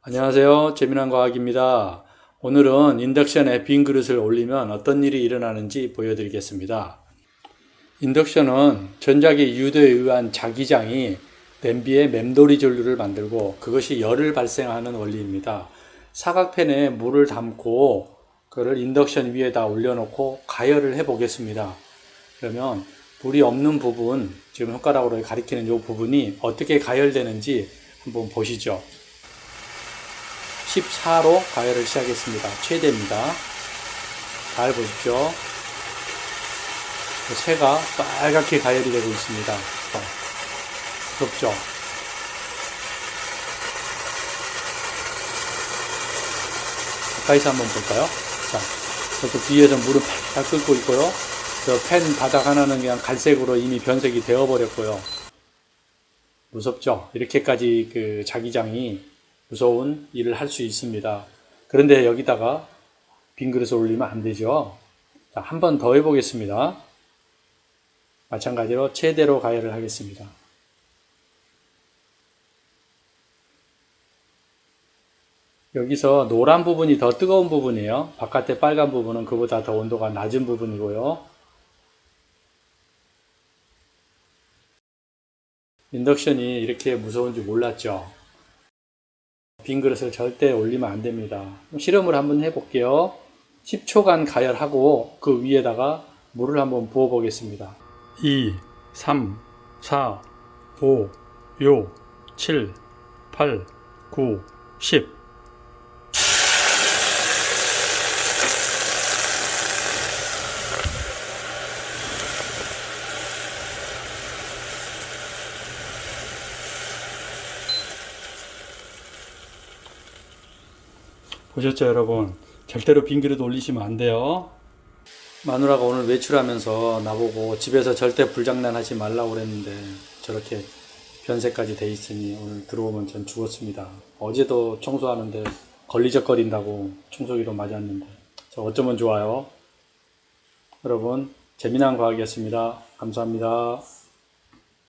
안녕하세요. 재미난 과학입니다. 오늘은 인덕션에 빈 그릇을 올리면 어떤 일이 일어나는지 보여드리겠습니다. 인덕션은 전자기 유도에 의한 자기장이 냄비에 맴돌이 전류를 만들고 그것이 열을 발생하는 원리입니다. 사각팬에 물을 담고 그를 인덕션 위에다 올려놓고 가열을 해 보겠습니다. 그러면 불이 없는 부분, 지금 손가락으로 가리키는 이 부분이 어떻게 가열되는지 한번 보시죠. 14로 가열을 시작했습니다. 최대입니다. 잘 보십시오. 그 새가 빨갛게 가열이 되고 있습니다. 어, 부럽죠? 가까이서 한번 볼까요? 자, 저쪽 뒤에서 물은 팍팍 끓고 있고요. 저 팬 바닥 하나는 그냥 갈색으로 이미 변색이 되어버렸고요. 무섭죠? 이렇게까지 그 자기장이 무서운 일을 할 수 있습니다. 그런데 여기다가 빈 그릇을 올리면 안 되죠. 자, 한 번 더 해보겠습니다. 마찬가지로 최대로 가열을 하겠습니다. 여기서 노란 부분이 더 뜨거운 부분이에요. 바깥에 빨간 부분은 그보다 더 온도가 낮은 부분이고요. 인덕션이 이렇게 무서운 줄 몰랐죠. 빈 그릇을 절대 올리면 안 됩니다. 실험을 한번 해볼게요. 10초간 가열하고 그 위에다가 물을 한번 부어 보겠습니다. 2, 3, 4, 5, 6, 7, 8, 9, 10. 보셨죠, 여러분? 절대로 빈 그릇 올리시면 안 돼요. 마누라가 오늘 외출하면서 나보고 집에서 절대 불장난 하지 말라고 그랬는데 저렇게 변색까지 돼 있으니 오늘 들어오면 전 죽었습니다. 어제도 청소하는데 걸리적거린다고 청소기로 맞았는데 저 어쩌면 좋아요. 여러분 재미난 과학이었습니다. 감사합니다.